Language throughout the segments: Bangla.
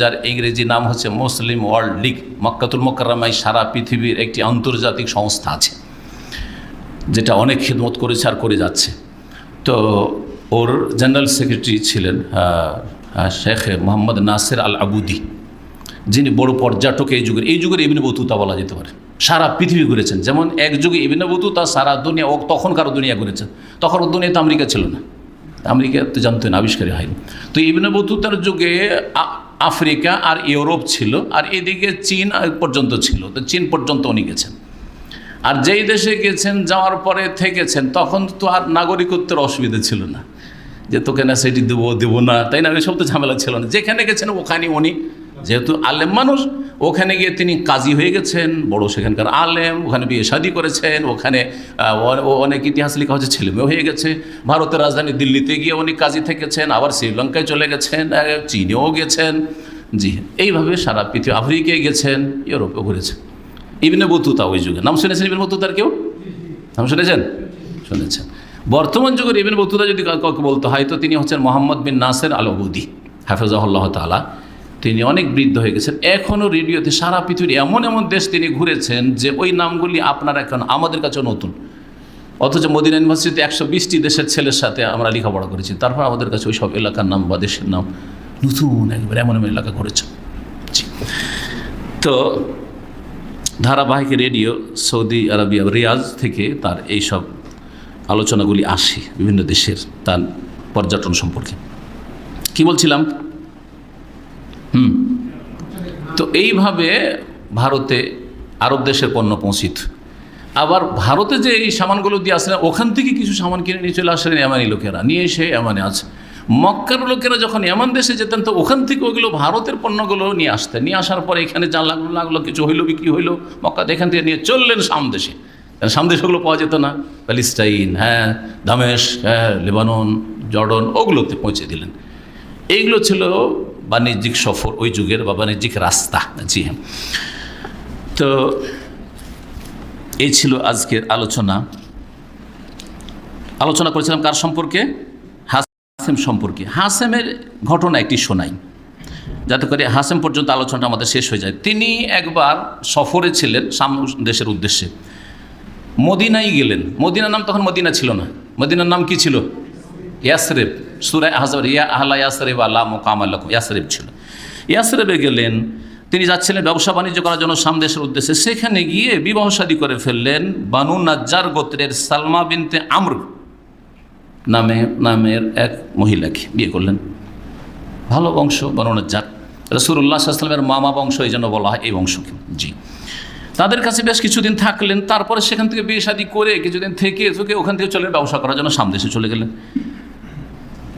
যার ইংরেজি নাম হচ্ছে মুসলিম ওয়ার্ল্ড লিগ, মক্কাতুল মোকাররামায় সারা পৃথিবীর একটি আন্তর্জাতিক সংস্থা আছে, যেটা অনেক খিদমত করেছে আর করে যাচ্ছে। তো ওর জেনারেল সেক্রেটারি ছিলেন শেখ মোহাম্মদ নাসের আল আবুদি যিনি বড় পর্যটক এই যুগের এই যুগের ইবিনে বতুতা বলা যেতে পারে। সারা পৃথিবী ঘুরেছেন। যেমন এক যুগে ইবিনে বতুতা সারা দুনিয়া, ও তখনকার দুনিয়া ঘুরেছেন। তখন ও দুনিয়াতে আমেরিকা ছিল না। আমেরিকা তো জানতেন আবিষ্কারী হয়নি। তো ইবিনে বতুতার যুগে আফ্রিকা আর ইউরোপ ছিল, আর এদিকে চীন পর্যন্ত ছিল। তো চীন পর্যন্ত উনি গেছেন। আর যেই দেশে গেছেন, যাওয়ার পরে থেকেছেন, তখন তো আর নাগরিকত্বের অসুবিধা ছিল না। যে তোকে না সেটি দেবো দেবো না, তাই না? সব তো ঝামেলা ছিল না। যেখানে গেছেন, ওখানে উনি যেহেতু আলেম মানুষ, ওখানে গিয়ে তিনি কাজী হয়ে গেছেন, বড় সেখানকার আলেম, ওখানে বিয়ে শাদি করেছেন, ওখানে অনেক ইতিহাস লেখা হচ্ছে ছেলেমেয়ে হয়ে গেছে। ভারতের রাজধানী দিল্লিতে গিয়ে উনি কাজী থেকেছেন, আবার শ্রীলঙ্কায় চলে গেছেন চীনেও গেছেন। জি, এইভাবে সারা পৃথিবী আফ্রিকায় গেছেন, ইউরোপেও ঘুরেছেন। ইবনে বতুতা ওই যুগে। নাম শুনেছেন ইবনে বতুতার কেউ? নাম শুনেছেন? শুনেছেন। বর্তমান যুগের ইবনে বতুতা যদি কাউ- কাউকে বলতে হয়, তো তিনি হচ্ছেন মোহাম্মদ বিন নাসের আল আবুদি হাফেজাহুল্লাহ তালা তিনি অনেক বৃদ্ধ হয়ে গেছেন। এখনও রেডিওতে সারা পৃথিবীর এমন এমন দেশ তিনি ঘুরেছেন যে ওই নামগুলি আপনার এখন আমাদের কাছেও নতুন। অথচ মদিনা ইউনিভার্সিটিতে একশো বিশটি দেশের ছেলের সাথে আমরা লেখাপড়া করেছি। তারপর আমাদের কাছে ওই সব এলাকার নাম বা দেশের নাম নতুন একবার এমন এমন এলাকা ঘুরেছে। তো ধারাবাহিক রেডিও সৌদি আরবিয়া রিয়াজ থেকে তার এই সব আলোচনাগুলি আসে বিভিন্ন দেশের তার পর্যটন সম্পর্কে। কি বলছিলাম? তো এইভাবে ভারতে আরব দেশের পণ্য পৌঁছিত। আবার ভারতে যে এই সামানগুলো দিয়ে আসলেন, ওখান থেকে কিছু সামান কিনে নিয়ে চলে আসলেন এমানি লোকেরা। নিয়ে এসে এমানে আছে। মক্কার লোকেরা যখন এমন দেশে যেতেন, তো ওখান থেকে ওইগুলো ভারতের পণ্যগুলো নিয়ে আসতেন। নিয়ে আসার পরে এখানে যা লাগল লাগল, কিছু হইল, বিক্রি হইল মক্কাতে এখান থেকে নিয়ে চললেন সামদেশে সামদেশে ওগুলো পাওয়া যেত না। প্যালিস্টাইন হ্যাঁ দামেশ হ্যাঁ লেবানন, জর্ডন, ওগুলোতে পৌঁছে দিলেন। এইগুলো ছিল বাণিজ্যিক সফর, ওই যুগের বা বাণিজ্যিক রাস্তা। জি হ্যাঁ। তো এই ছিল আজকের আলোচনা। আলোচনা করেছিলাম কার সম্পর্কে? হাসেম সম্পর্কে। হাসেমের ঘটনা একটি শোনাই। যাতে করে হাসেম পর্যন্ত আলোচনাটা আমাদের শেষ হয়ে যায়। তিনি একবার সফরে ছিলেন সাম দেশের উদ্দেশ্যে। মদিনায় গেলেন। মদিনার নাম তখন মদিনা ছিল না। মদিনার নাম কি ছিল? ইয়াসরেব সুরায় আহজাব ইয়া আহলা ইয়াসরেব আল্লাহ মোকাম আল্লাহ ইয়াসরেব ছিল। ইয়াসরেবে গেলেন, তিনি যাচ্ছিলেন ব্যবসা বাণিজ্য করার জন্য সামদেশের উদ্দেশ্যে। সেখানে গিয়ে বিবাহ শাদী করে ফেললেন বানু নাজ্জার গোত্রের সালমা বিনতে আমর নামে, নামের এক মহিলাকে বিয়ে করলেন। ভালো বংশ বানু নাজ্জার। রসুল্লাহ সাল্লামের মামা বংশ, এই জন্য বলা হয় এই বংশকে। জি। তাদের কাছে বেশ কিছুদিন থাকলেন, তারপরে সেখান থেকে বিয়ে শাদী করে কিছুদিন থেকে থেকে ওখান থেকে চলে ব্যবসা করার জন্য সামদেশে চলে গেলেন।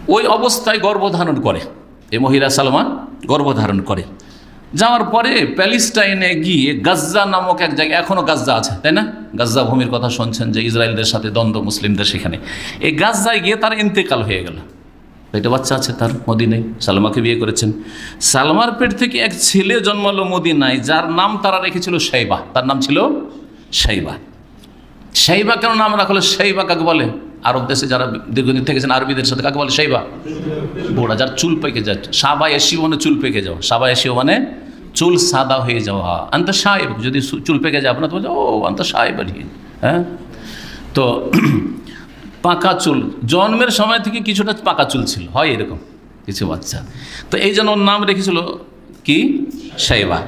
ওই অবস্থায় গর্ভধারণ করে। এই মহিলা সালমা গর্ভধারণ করে। যাওয়ার পরে প্যালিস্টাইনে গিয়ে গাজ্জা নামক এক জায়গায় এখনও গাজ্জা আছে, তাই না? গাজ্জা ভূমির কথা শুনছেন যে ইসরায়েলদের সাথে দ্বন্দ্ব মুসলিমদের সেখানে। এই গাজ্জায় গিয়ে তার ইন্তেকাল হয়ে গেল। একটা বাচ্চা আছে তার, মদিনায়, সালমাকে বিয়ে করেছেন। সালমার পেট থেকে এক ছেলে জন্মালো মদিনায়, যার নাম তারা রেখেছিল শাইবা। তার নাম ছিল শাইবা। শাইবা কেন নাম রাখা হলো শাইবা কাকে বলে? আরব দেশে যারা দীর্ঘদিন থেকেছেন আরবিদের সাথে কাকে বলে? শাইবা বোড়া যার চুল পেকে যায়। সাবা এসিও মানে চুল পেকে যাওয়া। সাবা এসিও মানে চুল সাদা হয়ে যাওয়া। আন্ত সাহেব যদি চুল পেকে যায় আপনার তো বলছে, ও আন্ত সাহেব আর হ্যাঁ? তো পাকা চুল। জন্মের সময় থেকে কিছুটা পাকা চুল ছিল। হয় এরকম কিছু বাচ্চা। তো এই জন্য ওর নাম রেখেছিল কি? সাইবা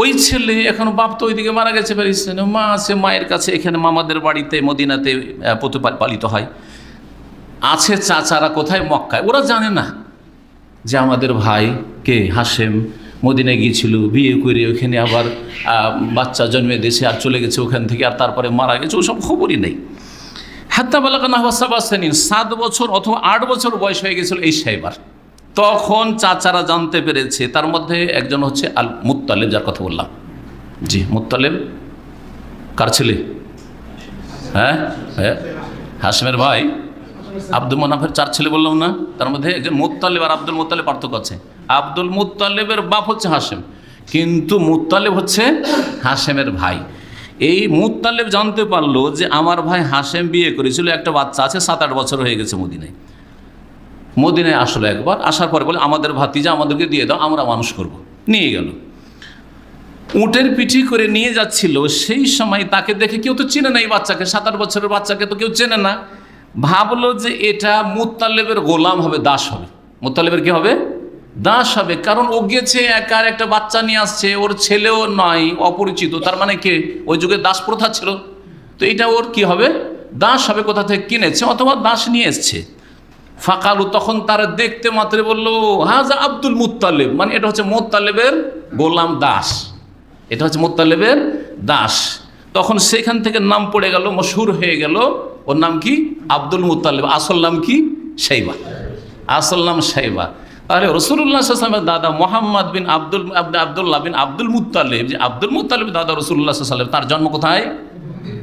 ওই ছেলে এখন বাপ তো ওইদিকে মারা গেছে প্যারিসে মা আছে, মায়ের কাছে। এখানে মামাদের বাড়িতে মদিনাতে পালিত হয়। আছে চাচারা কোথায়? মক্কায়। ওরা জানে না যে আমাদের ভাই কে? হাসেম মদিনায় গিয়েছিল, বিয়ে করে ওখানে আবার বাচ্চা জন্মে দেশে আর চলে গেছে ওখান থেকে আর তারপরে মারা গেছে। ওসব খবরই নেই। হাত্তা বালাকা নাহবাসাবাসানিন সাত বছর অথবা আট বছর বয়স হয়ে গেছিল এই সাইবার। তখন চাচারা জানতে পেরেছে, তার মধ্যে একজন হচ্ছে আল মুত্তালেব, যার কথা বললাম। জি, মুত্তালেব? কার ছেলে? হ্যাঁ? হ্যাঁ। হাসমের ভাই? আব্দুল মোনাফের চার ছেলে বললাম না? তার মধ্যে একজন মুত্তালেব আর আব্দুল মুত্তালেব পার্থক্য আছে। আব্দুল মুত্তালেবের বাপ হচ্ছে হাসেম, কিন্তু মুত্তালেব হচ্ছে হাসেমের ভাই। এই মুত্তালেব জানতে পারল যে আমার ভাই হাসেম বিয়ে করেছিল, একটা বাচ্চা আছে, সাত আট বছর হয়ে গেছে মদিনায়। মদিনায় আসলো একবার, আসার পরে বলে, আমাদের ভাতিজা আমাদেরকে দিয়ে দাও, আমরা মানুষ করব। নিয়ে গেল। উটের পিঠি করে নিয়ে যাচ্ছিল, সেই সময় তাকে দেখে কেউ তো চেনে না এই বাচ্চাকে, সাত আট বছরের বাচ্চাকে তো কেউ চেনে না। ভাবলো যে এটা মুতালেবের গোলাম হবে, দাস হবে। মুতালেবের কি হবে? দাস হবে, কারণ ও গেছে একার একটা বাচ্চা নিয়ে আসছে, ওর ছেলেও নয় অপরিচিত, তার মানে কে? ওই যুগে দাস প্রথা ছিল। তো এটা ওর কি হবে? দাস হবে কোথা থেকে কিনেছে, অথবা দাস নিয়ে এসছে। ফাঁকালু, তখন তারা দেখতে মাত্রে বলল, হাজা আব্দুল মুতালেব মানে এটা হচ্ছে মোত্তালেবের গোলাম দাস। এটা হচ্ছে মোত্তালেবের দাস। তখন সেখান থেকে নাম পড়ে গেল, মশহুর হয়ে গেল। ওর নাম কি? আব্দুল মুতালেব আসল নাম কি? সাইবা আসল নাম সাইবা তাহলে রসুল্লাহ সাল্লামের দাদা মোহাম্মদ বিন আব্দুল, আব্দ- আব্দুল্লাহ বিন আব্দুল মুতালেব যে আব্দুল মুতালেব দাদা রসুল্লাহ সাল্লাম তার জন্ম কোথায়?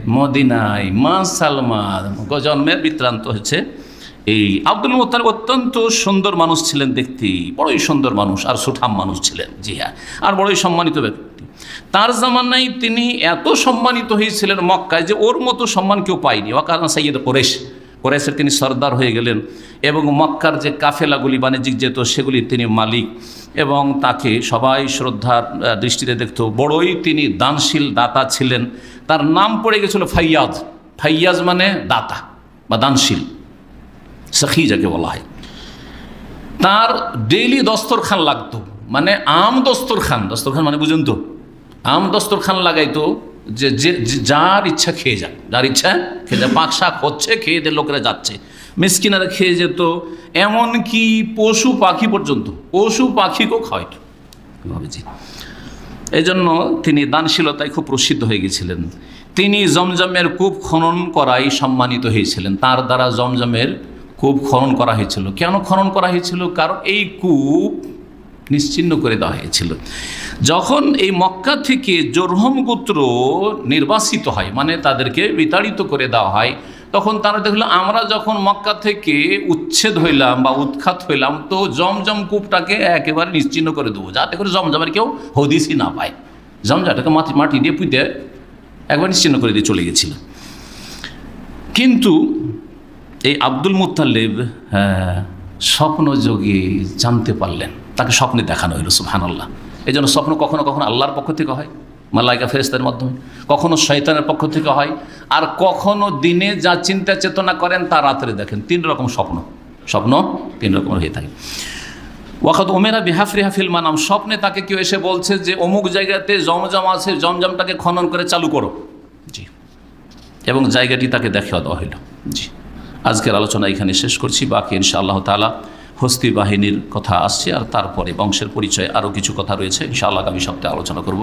মদিনায়। মা সালমা জন্মের বৃত্তান্ত হচ্ছে। এই আব্দুল মোত্তালিব অত্যন্ত সুন্দর মানুষ ছিলেন দেখতে, বড়ই সুন্দর মানুষ আর সুঠাম মানুষ ছিলেন, জি হ্যাঁ আর বড়ই সম্মানিত ব্যক্তি। তার জামানায় তিনি এত সম্মানিত হয়েছিলেন মক্কায় যে ওর মতো সম্মান কেউ পায়নি। ওয়াকারণ সাইয়দ কোরেশ কোরেশের তিনি সর্দার হয়ে গেলেন এবং মক্কার যে কাফেলাগুলি বাণিজ্যিক যেত সেগুলি তিনি মালিক এবং তাকে সবাই শ্রদ্ধার দৃষ্টিতে দেখত। বড়ই তিনি দানশীল দাতা ছিলেন। তার নাম পড়ে গেছিল ফাইয়াজ। ফাইয়াজ মানে দাতা বা দানশীল। সখী যাকে বলা হয়। তার ডেইলি দস্তরখান লাগতো। মানে আম দস্তরখান। দস্তরখান মানে বুঝুন তো, আম দস্তরখান লাগাইতো যে যে যে যার ইচ্ছা খেয়ে যাক। যার ইচ্ছা খেয়ে যাক। পাক শাক হচ্ছে, খেয়ে দিয়ে লোকেরা যাচ্ছে। মিসকিনারা খেয়ে যেত। এমনকি পশু পাখি পর্যন্ত। পশু পাখিকেও খাওয়াইতো এই জন্য তিনি দানশীলতায় খুব প্রসিদ্ধ হয়ে গেছিলেন। তিনি জমজমের কূপ খনন করাই সম্মানিত হয়েছিলেন। তার দ্বারা জমজমের কূপ খনন করা হয়েছিল। কেন খনন করা হয়েছিল? কারণ এই কূপ নিশ্চিন্ন করে দেওয়া হয়েছিল। যখন এই মক্কা থেকে জোরহম গোত্র নির্বাসিত হয় মানে তাদেরকে বিতাড়িত করে দেওয়া হয়, তখন তারা দেখল, আমরা যখন মক্কা থেকে উচ্ছেদ হইলাম বা উৎখাত হইলাম, তো জমজম কূপটাকে একেবারে নিশ্চিন্ন করে দেবো। যাতে করে জমজমের কেউ হদিসই না পায়। জমজাটাকে মাটি মাটি দিয়ে পুঁতে একবার নিশ্চিন্ন করে দিয়ে চলে গেছিল। কিন্তু এই আব্দুল মুতাল্লিব হ্যাঁ, স্বপ্নযোগে জানতে পারলেন। তাকে স্বপ্নে দেখানো হইল সুবহানাল্লাহ। এই জন্য স্বপ্ন কখনো কখনো আল্লাহর পক্ষ থেকে হয় মালাইকা ফেরেস্তার মাধ্যমে। কখনো শয়তানের পক্ষ থেকে হয় আর কখনো দিনে যা চিন্তা চেতনা করেন তা রাত্রে দেখেন। তিন রকম স্বপ্ন। স্বপ্ন তিন রকমের হয়ে থাকে। ওয়াখাত ওমেরা বিহাফরি হাফিল মানাম। স্বপ্নে তাকে কেউ এসে বলছে যে অমুক জায়গাতে জমজম আছে জমজমটাকে খনন করে চালু করো। জি। এবং জায়গাটি তাকে দেখা দেওয়া হইল। জি। আজকের আলোচনা এখানে শেষ করছি। বাকি ইনশা আল্লাহ তালা হস্তি বাহিনীর কথা আসছে আর তারপরে বংশের পরিচয় আরও কিছু কথা রয়েছে। ইনশাআল্লাহ আগামী সপ্তাহে আলোচনা করব।